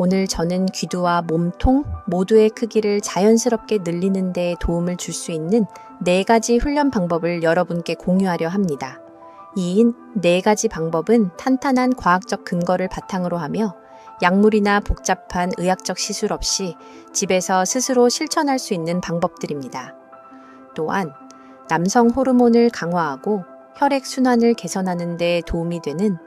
오늘 저는 귀두와 몸통 모두의 크기를 자연스럽게 늘리는 데 도움을 줄 수 있는 네 가지 훈련 방법을 여러분께 공유하려 합니다. 이네 가지 방법은 탄탄한 과학적 근거를 바탕으로 하며 약물이나 복잡한 의학적 시술 없이 집에서 스스로 실천할 수 있는 방법들입니다. 또한 남성 호르몬을 강화하고 혈액 순환을 개선하는 데 도움이 되는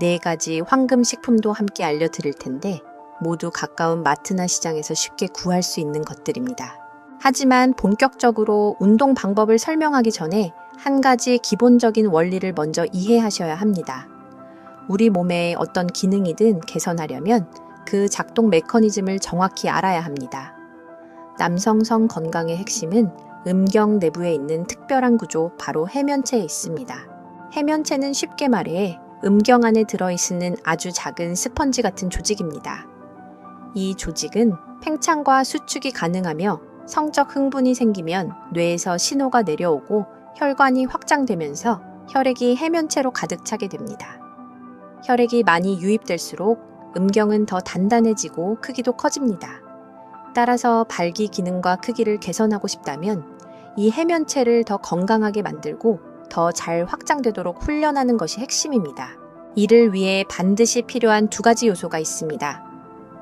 네 가지 황금 식품도 함께 알려드릴 텐데 모두 가까운 마트나 시장에서 쉽게 구할 수 있는 것들입니다. 하지만 본격적으로 운동 방법을 설명하기 전에 한 가지 기본적인 원리를 먼저 이해하셔야 합니다. 우리 몸의 어떤 기능이든 개선하려면 그 작동 메커니즘을 정확히 알아야 합니다. 남성성 건강의 핵심은 음경 내부에 있는 특별한 구조 바로 해면체에 있습니다. 해면체는 쉽게 말해 음경 안에 들어있는 아주 작은 스펀지 같은 조직입니다. 이 조직은 팽창과 수축이 가능하며 성적 흥분이 생기면 뇌에서 신호가 내려오고 혈관이 확장되면서 혈액이 해면체로 가득 차게 됩니다. 혈액이 많이 유입될수록 음경은 더 단단해지고 크기도 커집니다. 따라서 발기 기능과 크기를 개선하고 싶다면 이 해면체를 더 건강하게 만들고 더 잘 확장되도록 훈련하는 것이 핵심입니다. 이를 위해 반드시 필요한 두 가지 요소가 있습니다.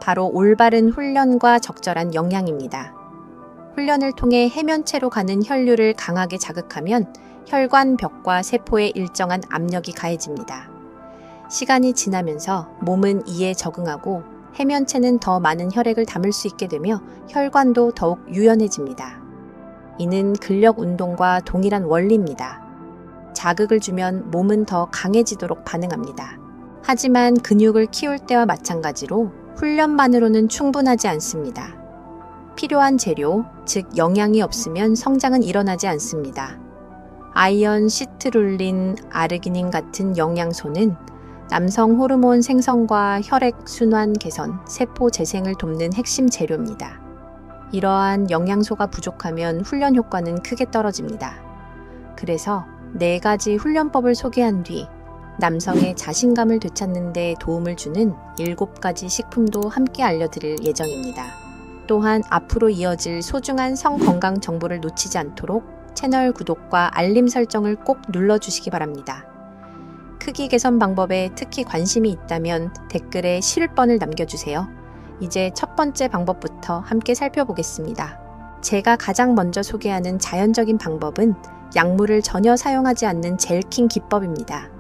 바로 올바른 훈련과 적절한 영양입니다. 훈련을 통해 해면체로 가는 혈류를 강하게 자극하면 혈관 벽과 세포에 일정한 압력이 가해집니다. 시간이 지나면서 몸은 이에 적응하고 해면체는 더 많은 혈액을 담을 수 있게 되며 혈관도 더욱 유연해집니다. 이는 근력 운동과 동일한 원리입니다. 자극을 주면 몸은 더 강해지도록 반응합니다. 하지만 근육을 키울 때와 마찬가지로 훈련만으로는 충분하지 않습니다. 필요한 재료, 즉 영양이 없으면 성장은 일어나지 않습니다. 아이언, 시트룰린, 아르기닌 같은 영양소는 남성 호르몬 생성과 혈액 순환 개선, 세포 재생을 돕는 핵심 재료입니다. 이러한 영양소가 부족하면 훈련 효과는 크게 떨어집니다. 그래서 네 가지 훈련법을 소개한 뒤 남성의 자신감을 되찾는 데 도움을 주는 일곱 가지 식품도 함께 알려드릴 예정입니다. 또한 앞으로 이어질 소중한 성 건강 정보를 놓치지 않도록 채널 구독과 알림 설정을 꼭 눌러주시기 바랍니다. 크기 개선 방법에 특히 관심이 있다면 댓글에 10번을 남겨주세요. 이제 첫 번째 방법부터 함께 살펴보겠습니다. 제가 가장 먼저 소개하는 자연적인 방법은 약물을 전혀 사용하지 않는 젤킹 기법입니다.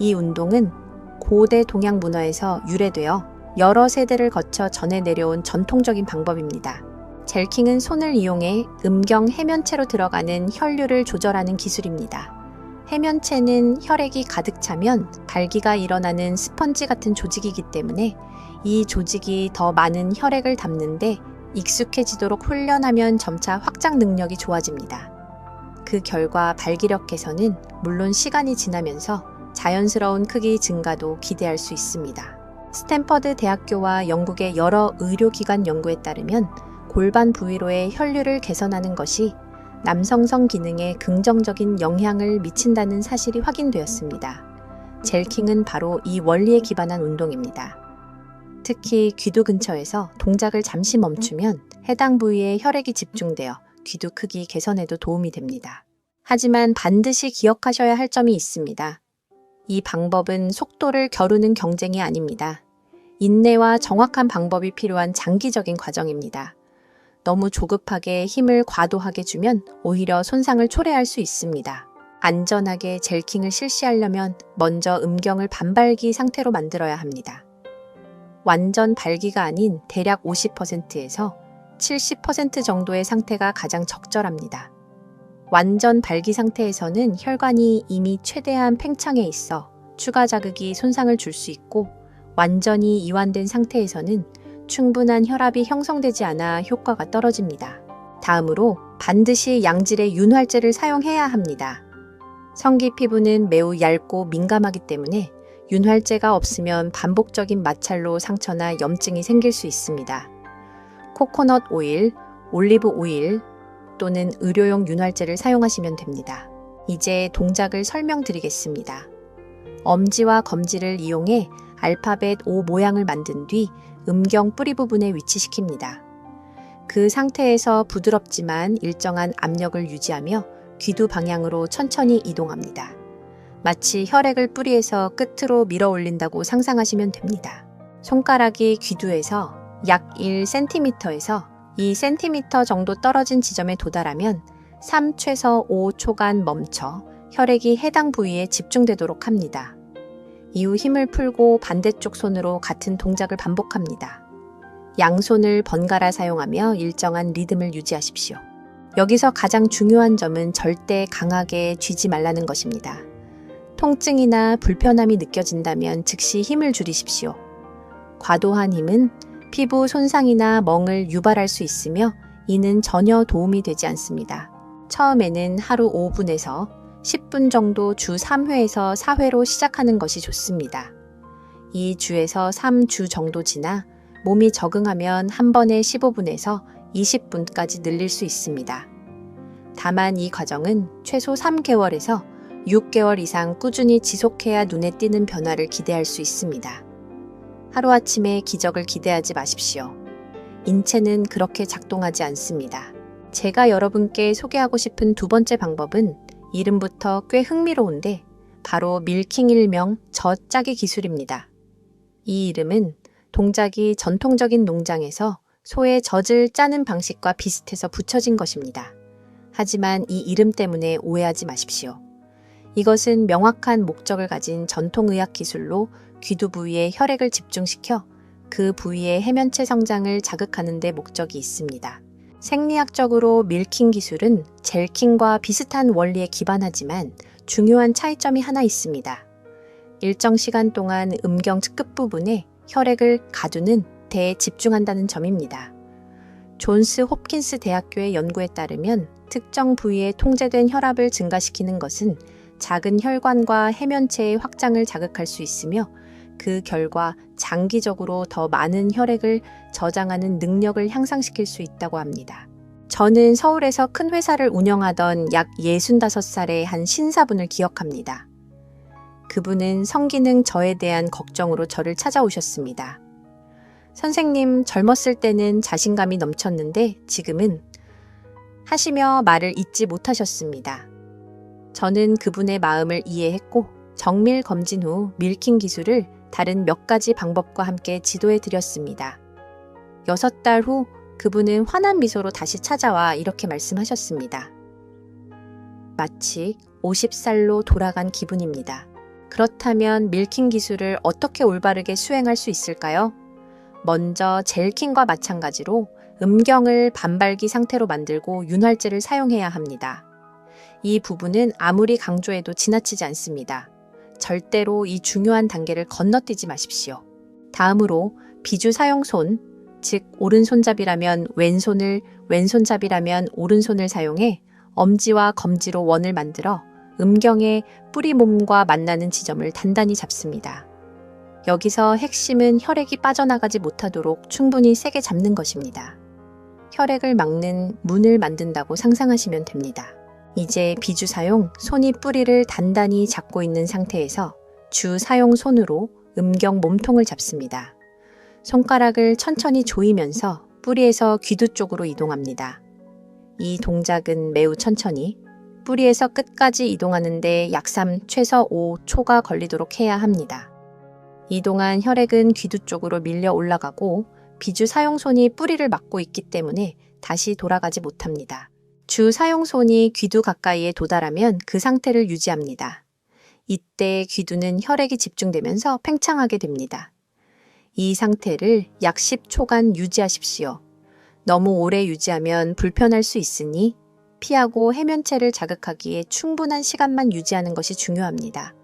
이 운동은 고대 동양 문화에서 유래되어 여러 세대를 거쳐 전해 내려온 전통적인 방법입니다. 젤킹은 손을 이용해 음경 해면체로 들어가는 혈류를 조절하는 기술입니다. 해면체는 혈액이 가득 차면 발기가 일어나는 스펀지 같은 조직이기 때문에 이 조직이 더 많은 혈액을 담는데 익숙해지도록 훈련하면 점차 확장 능력이 좋아집니다. 그 결과 발기력 개선은 물론 시간이 지나면서 자연스러운 크기 증가도 기대할 수 있습니다. 스탠퍼드 대학교와 영국의 여러 의료기관 연구에 따르면 골반 부위로의 혈류를 개선하는 것이 남성성 기능에 긍정적인 영향을 미친다는 사실이 확인되었습니다. 젤킹은 바로 이 원리에 기반한 운동입니다. 특히 귀두 근처에서 동작을 잠시 멈추면 해당 부위에 혈액이 집중되어 귀두 크기 개선에도 도움이 됩니다. 하지만 반드시 기억하셔야 할 점이 있습니다. 이 방법은 속도를 겨루는 경쟁이 아닙니다. 인내와 정확한 방법이 필요한 장기적인 과정입니다. 너무 조급하게 힘을 과도하게 주면 오히려 손상을 초래할 수 있습니다. 안전하게 젤킹을 실시하려면 먼저 음경을 반발기 상태로 만들어야 합니다. 완전 발기가 아닌 대략 50%에서 70% 정도의 상태가 가장 적절합니다. 완전 발기 상태에서는 혈관이 이미 최대한 팽창해 있어 추가 자극이 손상을 줄 수 있고 완전히 이완된 상태에서는 충분한 혈압이 형성되지 않아 효과가 떨어집니다. 다음으로 반드시 양질의 윤활제를 사용해야 합니다. 성기 피부는 매우 얇고 민감하기 때문에 윤활제가 없으면 반복적인 마찰로 상처나 염증이 생길 수 있습니다. 코코넛 오일, 올리브 오일 또는 의료용 윤활제를 사용하시면 됩니다. 이제 동작을 설명드리겠습니다. 엄지와 검지를 이용해 알파벳 O 모양을 만든 뒤 음경 뿌리 부분에 위치시킵니다. 그 상태에서 부드럽지만 일정한 압력을 유지하며 귀두 방향으로 천천히 이동합니다. 마치 혈액을 뿌리에서 끝으로 밀어 올린다고 상상하시면 됩니다. 손가락이 귀두에서 약 1cm에서 2cm 정도 떨어진 지점에 도달하면 3 최소 5초간 멈춰 혈액이 해당 부위에 집중되도록 합니다. 이후 힘을 풀고 반대쪽 손으로 같은 동작을 반복합니다. 양손을 번갈아 사용하며 일정한 리듬을 유지하십시오. 여기서 가장 중요한 점은 절대 강하게 쥐지 말라는 것입니다. 통증이나 불편함이 느껴진다면 즉시 힘을 줄이십시오. 과도한 힘은 피부 손상이나 멍을 유발할 수 있으며 이는 전혀 도움이 되지 않습니다. 처음에는 하루 5분에서 10분 정도 주 3회에서 4회로 시작하는 것이 좋습니다. 이 주에서 3주 정도 지나 몸이 적응하면 한 번에 15분에서 20분까지 늘릴 수 있습니다. 다만 이 과정은 최소 3개월에서 6개월 이상 꾸준히 지속해야 눈에 띄는 변화를 기대할 수 있습니다. 하루아침에 기적을 기대하지 마십시오. 인체는 그렇게 작동하지 않습니다. 제가 여러분께 소개하고 싶은 두 번째 방법은 이름부터 꽤 흥미로운데 바로 밀킹 일명 젖짜기 기술입니다. 이 이름은 동작이 전통적인 농장에서 소의 젖을 짜는 방식과 비슷해서 붙여진 것입니다. 하지만 이 이름 때문에 오해하지 마십시오. 이것은 명확한 목적을 가진 전통의학 기술로 귀두 부위에 혈액을 집중시켜 그 부위의 해면체 성장을 자극하는 데 목적이 있습니다. 생리학적으로 밀킹 기술은 젤킹과 비슷한 원리에 기반하지만 중요한 차이점이 하나 있습니다. 일정 시간 동안 음경 측끝 부분에 혈액을 가두는 데에 집중한다는 점입니다. 존스 홉킨스 대학교의 연구에 따르면 특정 부위에 통제된 혈압을 증가시키는 것은 작은 혈관과 해면체의 확장을 자극할 수 있으며 그 결과 장기적으로 더 많은 혈액을 저장하는 능력을 향상시킬 수 있다고 합니다. 저는 서울에서 큰 회사를 운영하던 약 65살의 한 신사분을 기억합니다. 그분은 성기능 저에 대한 걱정으로 저를 찾아오셨습니다. 선생님, 젊었을 때는 자신감이 넘쳤는데 지금은 하시며 말을 잊지 못하셨습니다. 저는 그분의 마음을 이해했고 정밀 검진 후 밀킹 기술을 다른 몇 가지 방법과 함께 지도해 드렸습니다. 여섯 달 후 그분은 환한 미소로 다시 찾아와 이렇게 말씀하셨습니다. 마치 50살로 돌아간 기분입니다. 그렇다면 밀킹 기술을 어떻게 올바르게 수행할 수 있을까요? 먼저 젤킹과 마찬가지로 음경을 반발기 상태로 만들고 윤활제를 사용해야 합니다. 이 부분은 아무리 강조해도 지나치지 않습니다. 절대로 이 중요한 단계를 건너뛰지 마십시오. 다음으로 비주 사용 손, 즉 오른손잡이라면 왼손을 왼손잡이라면 오른손을 사용해 엄지와 검지로 원을 만들어 음경의 뿌리 몸과 만나는 지점을 단단히 잡습니다. 여기서 핵심은 혈액이 빠져나가지 못하도록 충분히 세게 잡는 것입니다. 혈액을 막는 문을 만든다고 상상하시면 됩니다. 이제 비주 사용 손이 뿌리를 단단히 잡고 있는 상태에서 주 사용 손으로 음경 몸통을 잡습니다. 손가락을 천천히 조이면서 뿌리에서 귀두 쪽으로 이동합니다. 이 동작은 매우 천천히 뿌리에서 끝까지 이동하는데 약 3, 최소 5초가 걸리도록 해야 합니다. 이동한 혈액은 귀두 쪽으로 밀려 올라가고 비주 사용손이 뿌리를 막고 있기 때문에 다시 돌아가지 못합니다. 주 사용손이 귀두 가까이에 도달하면 그 상태를 유지합니다. 이때 귀두는 혈액이 집중되면서 팽창하게 됩니다. 이 상태를 약 10초간 유지하십시오. 너무 오래 유지하면 불편할 수 있으니 피하고 해면체를 자극하기에 충분한 시간만 유지하는 것이 중요합니다.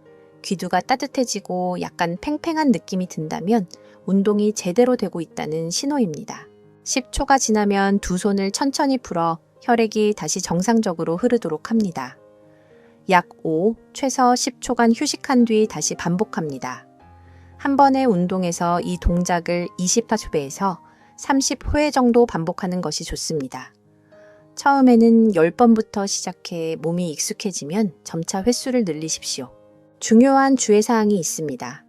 귀두가 따뜻해지고 약간 팽팽한 느낌이 든다면 운동이 제대로 되고 있다는 신호입니다. 10초가 지나면 두 손을 천천히 풀어 혈액이 다시 정상적으로 흐르도록 합니다. 약 5, 최소 10초간 휴식한 뒤 다시 반복합니다. 한 번의 운동에서 이 동작을 20회에서 30회 정도 반복하는 것이 좋습니다. 처음에는 10번부터 시작해 몸이 익숙해지면 점차 횟수를 늘리십시오. 중요한 주의사항이 있습니다.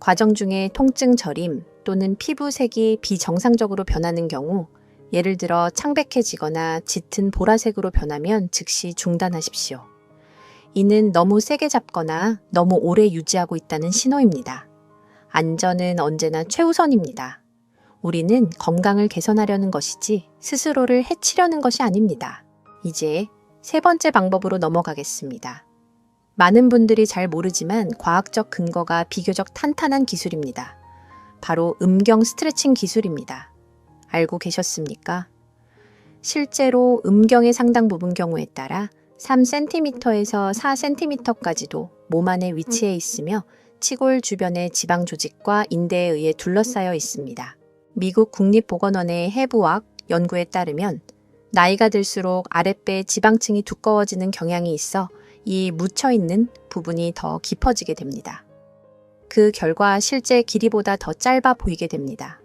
과정 중에 통증 저림 또는 피부색이 비정상적으로 변하는 경우 예를 들어 창백해지거나 짙은 보라색으로 변하면 즉시 중단하십시오. 이는 너무 세게 잡거나 너무 오래 유지하고 있다는 신호입니다. 안전은 언제나 최우선입니다. 우리는 건강을 개선하려는 것이지 스스로를 해치려는 것이 아닙니다. 이제 세 번째 방법으로 넘어가겠습니다. 많은 분들이 잘 모르지만 과학적 근거가 비교적 탄탄한 기술입니다. 바로 음경 스트레칭 기술입니다. 알고 계셨습니까? 실제로 음경의 상당 부분 경우에 따라 3cm에서 4cm까지도 몸 안에 위치해 있으며 치골 주변의 지방 조직과 인대에 의해 둘러싸여 있습니다. 미국 국립보건원의 해부학 연구에 따르면 나이가 들수록 아랫배 지방층이 두꺼워지는 경향이 있어 이 묻혀 있는 부분이 더 깊어지게 됩니다. 그 결과 실제 길이보다 더 짧아 보이게 됩니다.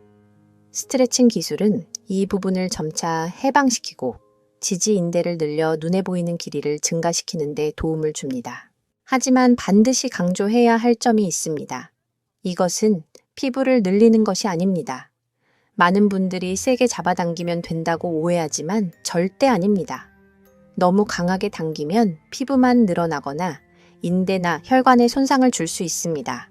스트레칭 기술은 이 부분을 점차 해방시키고 지지 인대를 늘려 눈에 보이는 길이를 증가시키는 데 도움을 줍니다. 하지만 반드시 강조해야 할 점이 있습니다. 이것은 피부를 늘리는 것이 아닙니다. 많은 분들이 세게 잡아당기면 된다고 오해하지만 절대 아닙니다. 너무 강하게 당기면 피부만 늘어나거나 인대나 혈관에 손상을 줄 수 있습니다.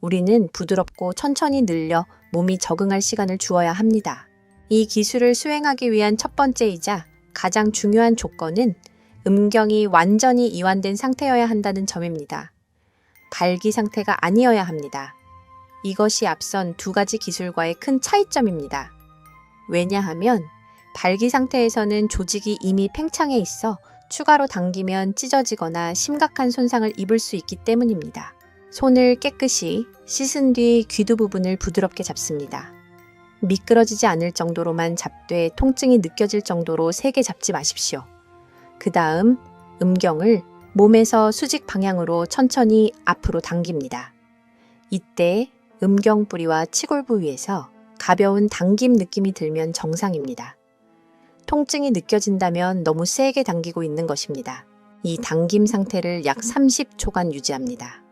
우리는 부드럽고 천천히 늘려 몸이 적응할 시간을 주어야 합니다. 이 기술을 수행하기 위한 첫 번째이자 가장 중요한 조건은 음경이 완전히 이완된 상태여야 한다는 점입니다. 발기 상태가 아니어야 합니다. 이것이 앞선 두 가지 기술과의 큰 차이점입니다. 왜냐하면 발기 상태에서는 조직이 이미 팽창해 있어 추가로 당기면 찢어지거나 심각한 손상을 입을 수 있기 때문입니다. 손을 깨끗이 씻은 뒤 귀두 부분을 부드럽게 잡습니다. 미끄러지지 않을 정도로만 잡되 통증이 느껴질 정도로 세게 잡지 마십시오. 그 다음 음경을 몸에서 수직 방향으로 천천히 앞으로 당깁니다. 이때 음경 뿌리와 치골 부위에서 가벼운 당김 느낌이 들면 정상입니다. 통증이 느껴진다면 너무 세게 당기고 있는 것입니다. 이 당김 상태를 약 30초간 유지합니다.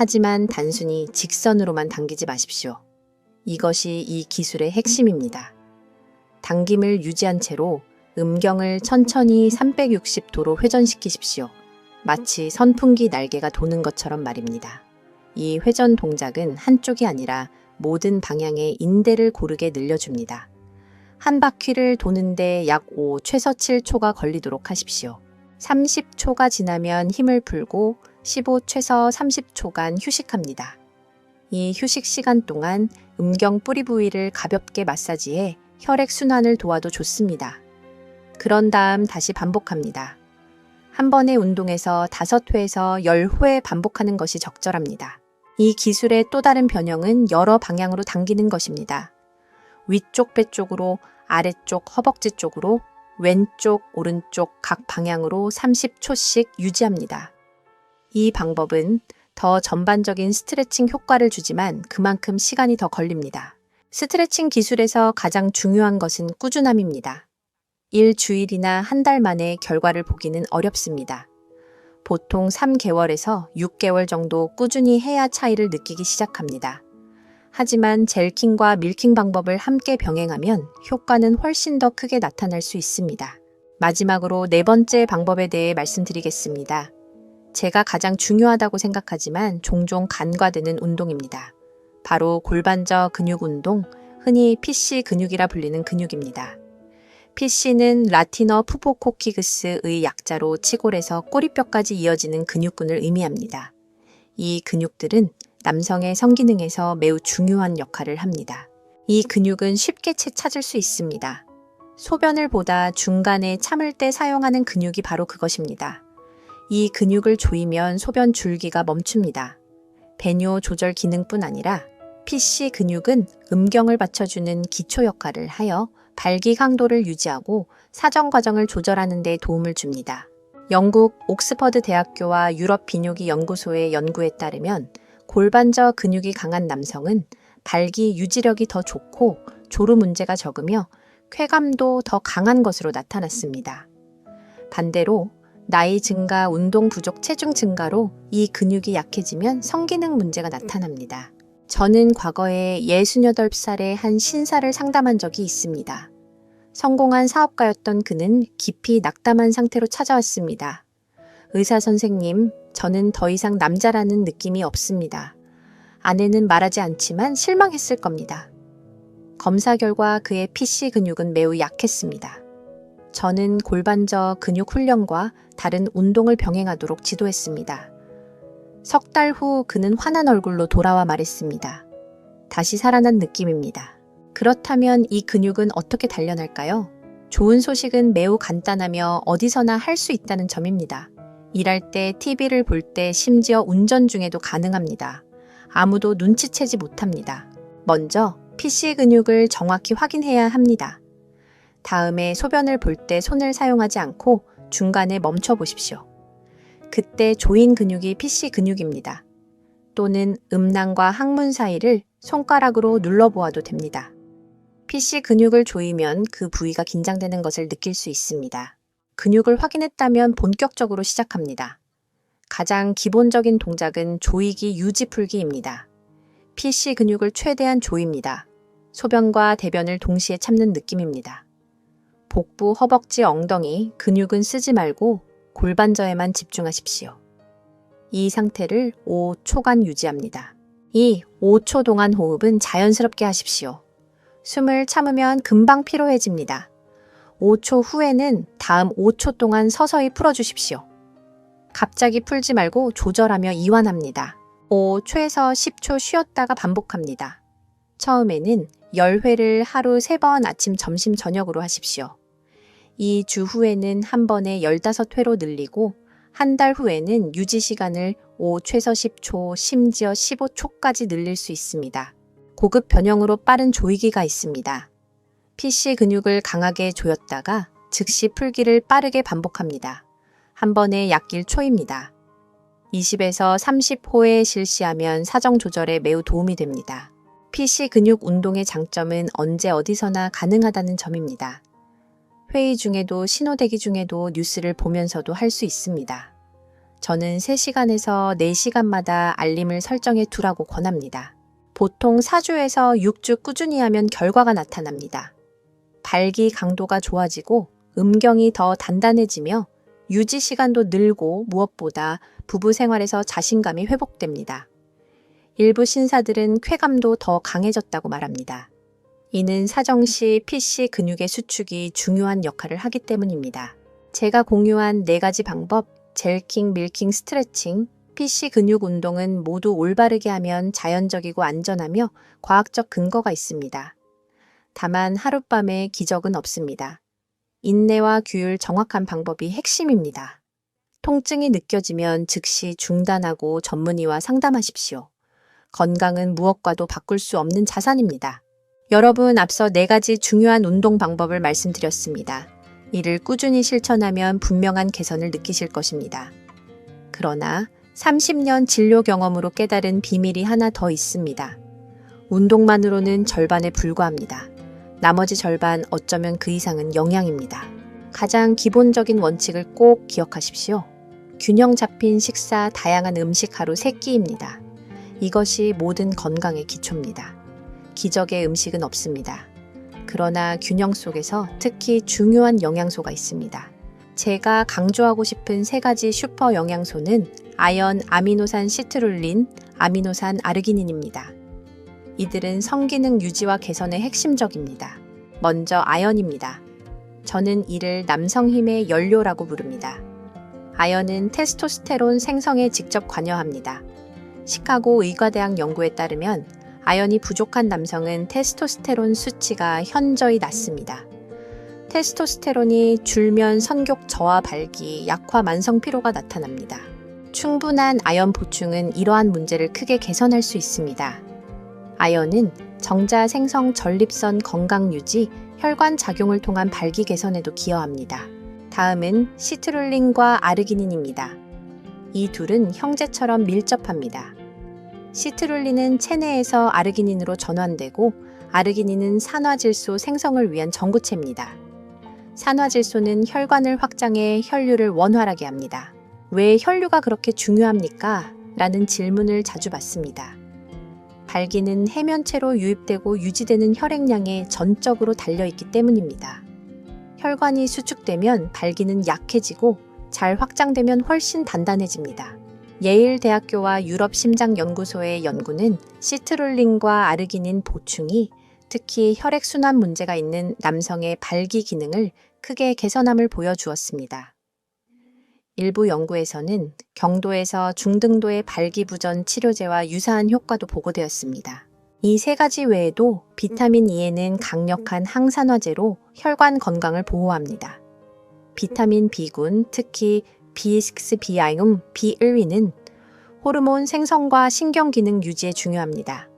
하지만 단순히 직선으로만 당기지 마십시오. 이것이 이 기술의 핵심입니다. 당김을 유지한 채로 음경을 천천히 360도로 회전시키십시오. 마치 선풍기 날개가 도는 것처럼 말입니다. 이 회전 동작은 한쪽이 아니라 모든 방향의 인대를 고르게 늘려줍니다. 한 바퀴를 도는데 약 5, 최소 7초가 걸리도록 하십시오. 30초가 지나면 힘을 풀고 15, 최소 30초간 휴식합니다. 이 휴식 시간 동안 음경 뿌리 부위를 가볍게 마사지해 혈액 순환을 도와도 좋습니다. 그런 다음 다시 반복합니다. 한 번의 운동에서 5회에서 10회 반복하는 것이 적절합니다. 이 기술의 또 다른 변형은 여러 방향으로 당기는 것입니다. 위쪽 배 쪽으로, 아래쪽 허벅지 쪽으로, 왼쪽, 오른쪽 각 방향으로 30초씩 유지합니다. 이 방법은 더 전반적인 스트레칭 효과를 주지만 그만큼 시간이 더 걸립니다. 스트레칭 기술에서 가장 중요한 것은 꾸준함입니다. 일주일이나 한 달 만에 결과를 보기는 어렵습니다. 보통 3개월에서 6개월 정도 꾸준히 해야 차이를 느끼기 시작합니다. 하지만 젤킹과 밀킹 방법을 함께 병행하면 효과는 훨씬 더 크게 나타날 수 있습니다. 마지막으로 네 번째 방법에 대해 말씀드리겠습니다. 제가 가장 중요하다고 생각하지만 종종 간과되는 운동입니다. 바로 골반저 근육 운동, 흔히 PC 근육이라 불리는 근육입니다. PC는 라티너 푸포코키그스의 약자로 치골에서 꼬리뼈까지 이어지는 근육군을 의미합니다. 이 근육들은 남성의 성기능에서 매우 중요한 역할을 합니다. 이 근육은 쉽게 채 찾을 수 있습니다. 소변을 보다 중간에 참을 때 사용하는 근육이 바로 그것입니다. 이 근육을 조이면 소변 줄기가 멈춥니다. 배뇨 조절 기능뿐 아니라 PC 근육은 음경을 받쳐주는 기초 역할을 하여 발기 강도를 유지하고 사정 과정을 조절하는 데 도움을 줍니다. 영국 옥스퍼드 대학교와 유럽 비뇨기 연구소의 연구에 따르면 골반저 근육이 강한 남성은 발기 유지력이 더 좋고 조루 문제가 적으며 쾌감도 더 강한 것으로 나타났습니다. 반대로 나이 증가, 운동 부족, 체중 증가로 이 근육이 약해지면 성기능 문제가 나타납니다. 저는 과거에 68살의 한 신사를 상담한 적이 있습니다. 성공한 사업가였던 그는 깊이 낙담한 상태로 찾아왔습니다. 의사 선생님, 저는 더 이상 남자라는 느낌이 없습니다. 아내는 말하지 않지만 실망했을 겁니다. 검사 결과 그의 PC 근육은 매우 약했습니다. 저는 골반저 근육 훈련과 다른 운동을 병행하도록 지도했습니다. 석 달 후 그는 환한 얼굴로 돌아와 말했습니다. 다시 살아난 느낌입니다. 그렇다면 이 근육은 어떻게 단련할까요? 좋은 소식은 매우 간단하며 어디서나 할 수 있다는 점입니다. 일할 때, TV를 볼 때, 심지어 운전 중에도 가능합니다. 아무도 눈치채지 못합니다. 먼저 PC 근육을 정확히 확인해야 합니다. 다음에 소변을 볼 때 손을 사용하지 않고 중간에 멈춰 보십시오. 그때 조인 근육이 PC 근육입니다. 또는 음낭과 항문 사이를 손가락으로 눌러보아도 됩니다. PC 근육을 조이면 그 부위가 긴장되는 것을 느낄 수 있습니다. 근육을 확인했다면 본격적으로 시작합니다. 가장 기본적인 동작은 조이기 유지 풀기입니다. PC 근육을 최대한 조입니다. 소변과 대변을 동시에 참는 느낌입니다. 복부, 허벅지, 엉덩이, 근육은 쓰지 말고 골반저에만 집중하십시오. 이 상태를 5초간 유지합니다. 이 5초 동안 호흡은 자연스럽게 하십시오. 숨을 참으면 금방 피로해집니다. 5초 후에는 다음 5초 동안 서서히 풀어주십시오. 갑자기 풀지 말고 조절하며 이완합니다. 5초에서 10초 쉬었다가 반복합니다. 처음에는 10회를 하루 3번 아침, 점심, 저녁으로 하십시오. 이 주 후에는 한 번에 15회로 늘리고 한 달 후에는 유지 시간을 5 최소 10초, 심지어 15초까지 늘릴 수 있습니다. 고급 변형으로 빠른 조이기가 있습니다. PC 근육을 강하게 조였다가 즉시 풀기를 빠르게 반복합니다. 한 번에 약 1초입니다. 20에서 30호에 실시하면 사정 조절에 매우 도움이 됩니다. PC 근육 운동의 장점은 언제 어디서나 가능하다는 점입니다. 회의 중에도 신호대기 중에도 뉴스를 보면서도 할 수 있습니다. 저는 3시간에서 4시간마다 알림을 설정해 두라고 권합니다. 보통 4주에서 6주 꾸준히 하면 결과가 나타납니다. 발기 강도가 좋아지고 음경이 더 단단해지며 유지 시간도 늘고 무엇보다 부부 생활에서 자신감이 회복됩니다. 일부 신사들은 쾌감도 더 강해졌다고 말합니다. 이는 사정시 PC 근육의 수축이 중요한 역할을 하기 때문입니다. 제가 공유한 네 가지 방법, 젤킹, 밀킹, 스트레칭, PC 근육 운동은 모두 올바르게 하면 자연적이고 안전하며 과학적 근거가 있습니다. 다만 하룻밤에 기적은 없습니다. 인내와 규율 정확한 방법이 핵심입니다. 통증이 느껴지면 즉시 중단하고 전문의와 상담하십시오. 건강은 무엇과도 바꿀 수 없는 자산입니다. 여러분 앞서 네 가지 중요한 운동 방법을 말씀드렸습니다. 이를 꾸준히 실천하면 분명한 개선을 느끼실 것입니다. 그러나 30년 진료 경험으로 깨달은 비밀이 하나 더 있습니다. 운동만으로는 절반에 불과합니다. 나머지 절반 어쩌면 그 이상은 영양입니다. 가장 기본적인 원칙을 꼭 기억하십시오. 균형 잡힌 식사, 다양한 음식 하루 3끼입니다. 이것이 모든 건강의 기초입니다. 기적의 음식은 없습니다. 그러나 균형 속에서 특히 중요한 영양소가 있습니다. 제가 강조하고 싶은 세 가지 슈퍼 영양소는 아연, 아미노산 시트룰린, 아미노산 아르기닌입니다. 이들은 성기능 유지와 개선에 핵심적입니다. 먼저 아연입니다. 저는 이를 남성 힘의 연료라고 부릅니다. 아연은 테스토스테론 생성에 직접 관여합니다. 시카고 의과대학 연구에 따르면 아연이 부족한 남성은 테스토스테론 수치가 현저히 낮습니다. 테스토스테론이 줄면 선격 저하 발기, 약화 만성 피로가 나타납니다. 충분한 아연 보충은 이러한 문제를 크게 개선할 수 있습니다. 아연은 정자 생성 전립선 건강 유지, 혈관 작용을 통한 발기 개선에도 기여합니다. 다음은 시트룰린과 아르기닌입니다. 이 둘은 형제처럼 밀접합니다. 시트룰린은 체내에서 아르기닌으로 전환되고 아르기닌은 산화질소 생성을 위한 전구체입니다. 산화질소는 혈관을 확장해 혈류를 원활하게 합니다. 왜 혈류가 그렇게 중요합니까? 라는 질문을 자주 받습니다. 발기는 해면체로 유입되고 유지되는 혈액량에 전적으로 달려있기 때문입니다. 혈관이 수축되면 발기는 약해지고 잘 확장되면 훨씬 단단해집니다. 예일 대학교와 유럽 심장 연구소의 연구는 시트룰린과 아르기닌 보충이 특히 혈액 순환 문제가 있는 남성의 발기 기능을 크게 개선함을 보여주었습니다. 일부 연구에서는 경도에서 중등도의 발기부전 치료제와 유사한 효과도 보고되었습니다. 이 세 가지 외에도 비타민 E에는 강력한 항산화제로 혈관 건강을 보호합니다. 비타민 B군, 특히 B6, B아용, B1위는 호르몬 생성과 신경 기능 유지에 중요합니다.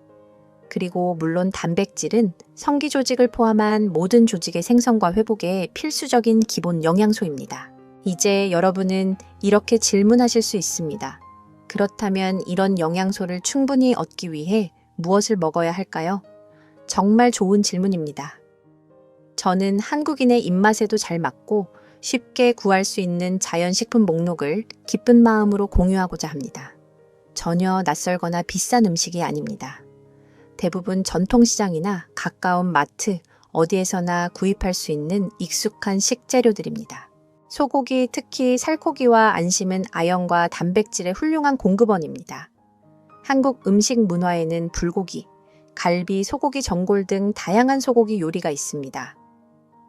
그리고 물론 단백질은 성기 조직을 포함한 모든 조직의 생성과 회복에 필수적인 기본 영양소입니다. 이제 여러분은 이렇게 질문하실 수 있습니다. 그렇다면 이런 영양소를 충분히 얻기 위해 무엇을 먹어야 할까요? 정말 좋은 질문입니다. 저는 한국인의 입맛에도 잘 맞고 쉽게 구할 수 있는 자연식품 목록을 기쁜 마음으로 공유하고자 합니다. 전혀 낯설거나 비싼 음식이 아닙니다. 대부분 전통시장이나 가까운 마트, 어디에서나 구입할 수 있는 익숙한 식재료들입니다. 소고기, 특히 살코기와 안심은 아연과 단백질의 훌륭한 공급원입니다. 한국 음식 문화에는 불고기, 갈비, 소고기 전골 등 다양한 소고기 요리가 있습니다.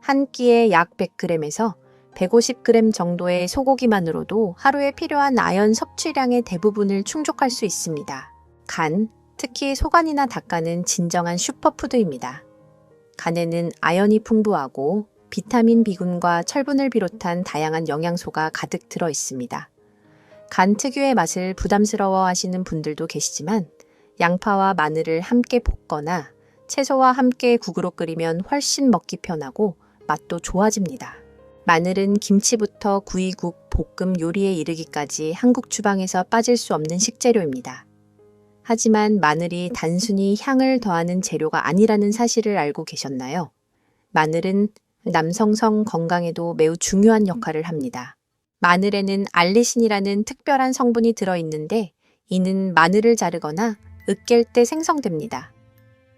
한 끼에 약 100g에서 150g 정도의 소고기만으로도 하루에 필요한 아연 섭취량의 대부분을 충족할 수 있습니다. 간, 특히 소간이나 닭간은 진정한 슈퍼푸드입니다. 간에는 아연이 풍부하고 비타민 B군과 철분을 비롯한 다양한 영양소가 가득 들어 있습니다. 간 특유의 맛을 부담스러워 하시는 분들도 계시지만 양파와 마늘을 함께 볶거나 채소와 함께 국으로 끓이면 훨씬 먹기 편하고 맛도 좋아집니다. 마늘은 김치부터 구이국, 볶음 요리에 이르기까지 한국 주방에서 빠질 수 없는 식재료입니다. 하지만 마늘이 단순히 향을 더하는 재료가 아니라는 사실을 알고 계셨나요? 마늘은 남성성 건강에도 매우 중요한 역할을 합니다. 마늘에는 알리신이라는 특별한 성분이 들어있는데 이는 마늘을 자르거나 으깰 때 생성됩니다.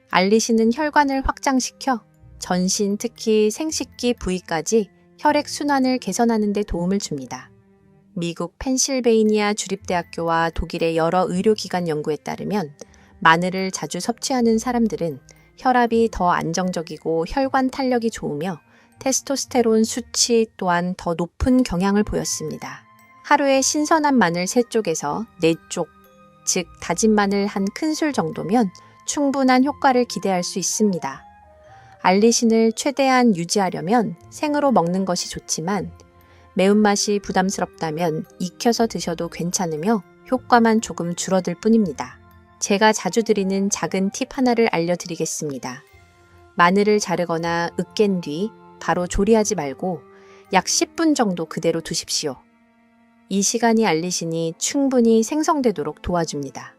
알리신은 혈관을 확장시켜 전신 특히 생식기 부위까지 혈액 순환을 개선하는 데 도움을 줍니다. 미국 펜실베이니아 주립대학교와 독일의 여러 의료기관 연구에 따르면 마늘을 자주 섭취하는 사람들은 혈압이 더 안정적이고 혈관 탄력이 좋으며 테스토스테론 수치 또한 더 높은 경향을 보였습니다. 하루에 신선한 마늘 3쪽에서 4쪽, 즉 다진 마늘 한 큰술 정도면 충분한 효과를 기대할 수 있습니다. 알리신을 최대한 유지하려면 생으로 먹는 것이 좋지만 매운맛이 부담스럽다면 익혀서 드셔도 괜찮으며 효과만 조금 줄어들 뿐입니다. 제가 자주 드리는 작은 팁 하나를 알려드리겠습니다. 마늘을 자르거나 으깬 뒤 바로 조리하지 말고 약 10분 정도 그대로 두십시오. 이 시간이 알리신이 충분히 생성되도록 도와줍니다.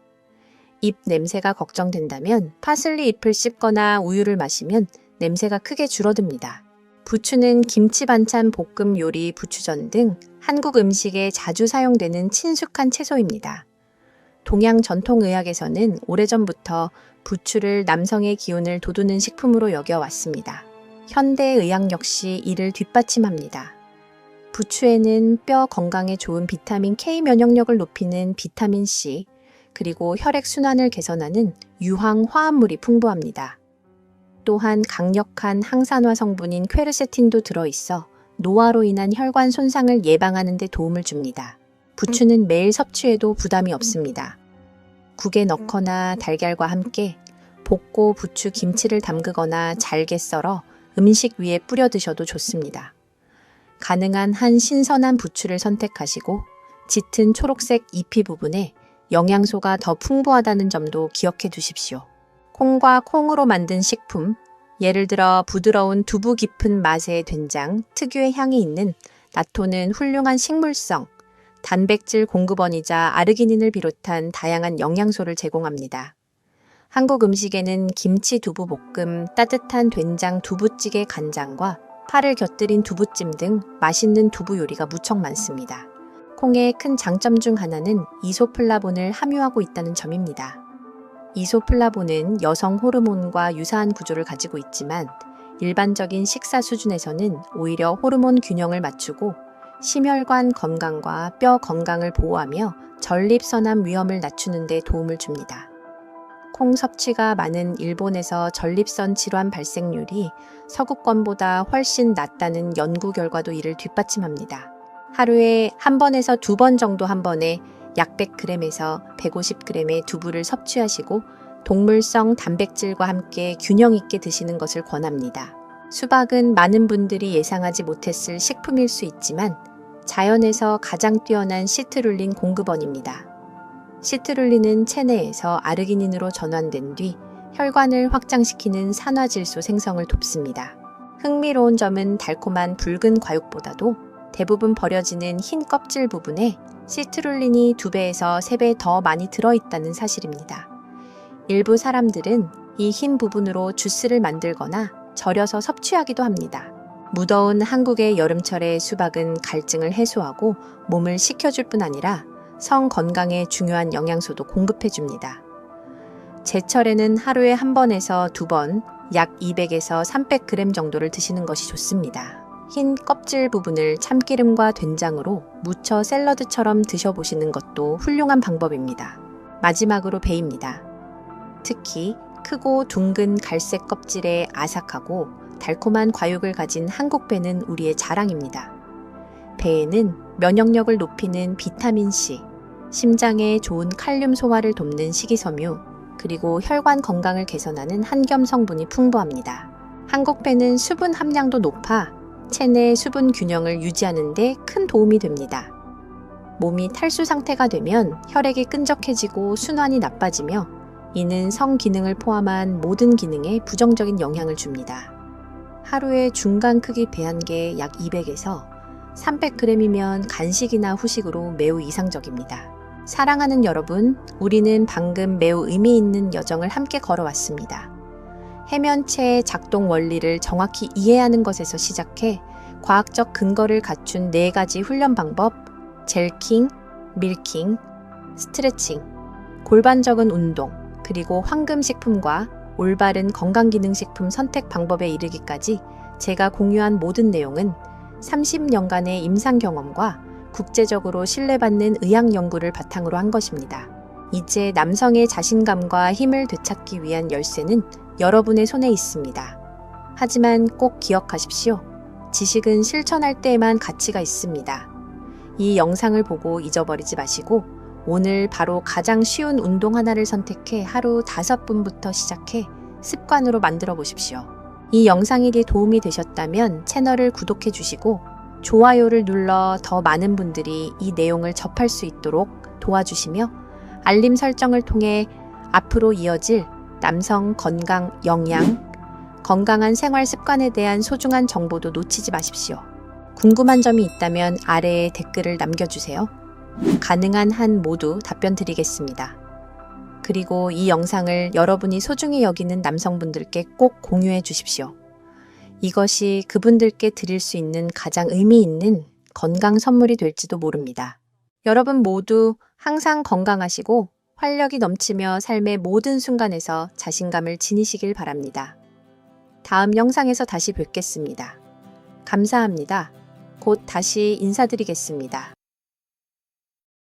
잎 냄새가 걱정된다면 파슬리 잎을 씹거나 우유를 마시면 냄새가 크게 줄어듭니다. 부추는 김치 반찬 볶음 요리 부추전 등 한국 음식에 자주 사용되는 친숙한 채소입니다. 동양 전통의학에서는 오래전부터 부추를 남성의 기운을 돋우는 식품으로 여겨왔습니다. 현대의학 역시 이를 뒷받침합니다. 부추에는 뼈 건강에 좋은 비타민 K 면역력을 높이는 비타민 C, 그리고 혈액 순환을 개선하는 유황 화합물이 풍부합니다. 또한 강력한 항산화 성분인 퀘르세틴도 들어있어 노화로 인한 혈관 손상을 예방하는 데 도움을 줍니다. 부추는 매일 섭취해도 부담이 없습니다. 국에 넣거나 달걀과 함께 볶고 부추 김치를 담그거나 잘게 썰어 음식 위에 뿌려 드셔도 좋습니다. 가능한 한 신선한 부추를 선택하시고 짙은 초록색 잎이 부분에 영양소가 더 풍부하다는 점도 기억해 두십시오. 콩과 콩으로 만든 식품, 예를 들어 부드러운 두부 깊은 맛의 된장, 특유의 향이 있는 나토는 훌륭한 식물성, 단백질 공급원이자 아르기닌을 비롯한 다양한 영양소를 제공합니다. 한국 음식에는 김치 두부 볶음, 따뜻한 된장 두부찌개 간장과 파를 곁들인 두부찜 등 맛있는 두부 요리가 무척 많습니다. 콩의 큰 장점 중 하나는 이소플라본을 함유하고 있다는 점입니다. 이소플라본은 여성 호르몬과 유사한 구조를 가지고 있지만 일반적인 식사 수준에서는 오히려 호르몬 균형을 맞추고 심혈관 건강과 뼈 건강을 보호하며 전립선암 위험을 낮추는 데 도움을 줍니다. 콩 섭취가 많은 일본에서 전립선 질환 발생률이 서구권보다 훨씬 낮다는 연구 결과도 이를 뒷받침합니다. 하루에 한 번에서 두 번 정도 한 번에 약 100g에서 150g의 두부를 섭취하시고 동물성 단백질과 함께 균형 있게 드시는 것을 권합니다. 수박은 많은 분들이 예상하지 못했을 식품일 수 있지만 자연에서 가장 뛰어난 시트룰린 공급원입니다. 시트룰린은 체내에서 아르기닌으로 전환된 뒤 혈관을 확장시키는 산화질소 생성을 돕습니다. 흥미로운 점은 달콤한 붉은 과육보다도 대부분 버려지는 흰 껍질 부분에 시트룰린이 2배에서 3배 더 많이 들어있다는 사실입니다. 일부 사람들은 이 흰 부분으로 주스를 만들거나 절여서 섭취하기도 합니다. 무더운 한국의 여름철에 수박은 갈증을 해소하고 몸을 식혀줄 뿐 아니라 성 건강에 중요한 영양소도 공급해줍니다. 제철에는 하루에 한 번에서 두 번, 약 200에서 300g 정도를 드시는 것이 좋습니다. 흰 껍질 부분을 참기름과 된장으로 무쳐 샐러드처럼 드셔보시는 것도 훌륭한 방법입니다. 마지막으로 배입니다. 특히 크고 둥근 갈색 껍질에 아삭하고 달콤한 과육을 가진 한국 배는 우리의 자랑입니다. 배에는 면역력을 높이는 비타민C, 심장에 좋은 칼륨 소화를 돕는 식이섬유, 그리고 혈관 건강을 개선하는 한겸 성분이 풍부합니다. 한국 배는 수분 함량도 높아 체내 수분 균형을 유지하는 데 큰 도움이 됩니다. 몸이 탈수 상태가 되면 혈액이 끈적해지고 순환이 나빠지며 이는 성 기능을 포함한 모든 기능에 부정적인 영향을 줍니다. 하루에 중간 크기 배 한 개 약 200에서 300g이면 간식이나 후식으로 매우 이상적입니다. 사랑하는 여러분, 우리는 방금 매우 의미 있는 여정을 함께 걸어왔습니다. 해면체의 작동 원리를 정확히 이해하는 것에서 시작해 과학적 근거를 갖춘 네 가지 훈련 방법, 젤킹, 밀킹, 스트레칭, 골반적인 운동, 그리고 황금식품과 올바른 건강기능식품 선택 방법에 이르기까지 제가 공유한 모든 내용은 30년간의 임상 경험과 국제적으로 신뢰받는 의학 연구를 바탕으로 한 것입니다. 이제 남성의 자신감과 힘을 되찾기 위한 열쇠는 여러분의 손에 있습니다. 하지만 꼭 기억하십시오. 지식은 실천할 때에만 가치가 있습니다. 이 영상을 보고 잊어버리지 마시고 오늘 바로 가장 쉬운 운동 하나를 선택해 하루 다섯 분부터 시작해 습관으로 만들어 보십시오. 이 영상이 도움이 되셨다면 채널을 구독해 주시고 좋아요를 눌러 더 많은 분들이 이 내용을 접할 수 있도록 도와주시며 알림 설정을 통해 앞으로 이어질 남성 건강 영양, 건강한 생활 습관에 대한 소중한 정보도 놓치지 마십시오. 궁금한 점이 있다면 아래에 댓글을 남겨주세요. 가능한 한 모두 답변 드리겠습니다. 그리고 이 영상을 여러분이 소중히 여기는 남성분들께 꼭 공유해 주십시오. 이것이 그분들께 드릴 수 있는 가장 의미 있는 건강 선물이 될지도 모릅니다. 여러분 모두 항상 건강하시고 활력이 넘치며 삶의 모든 순간에서 자신감을 지니시길 바랍니다. 다음 영상에서 다시 뵙겠습니다. 감사합니다. 곧 다시 인사드리겠습니다.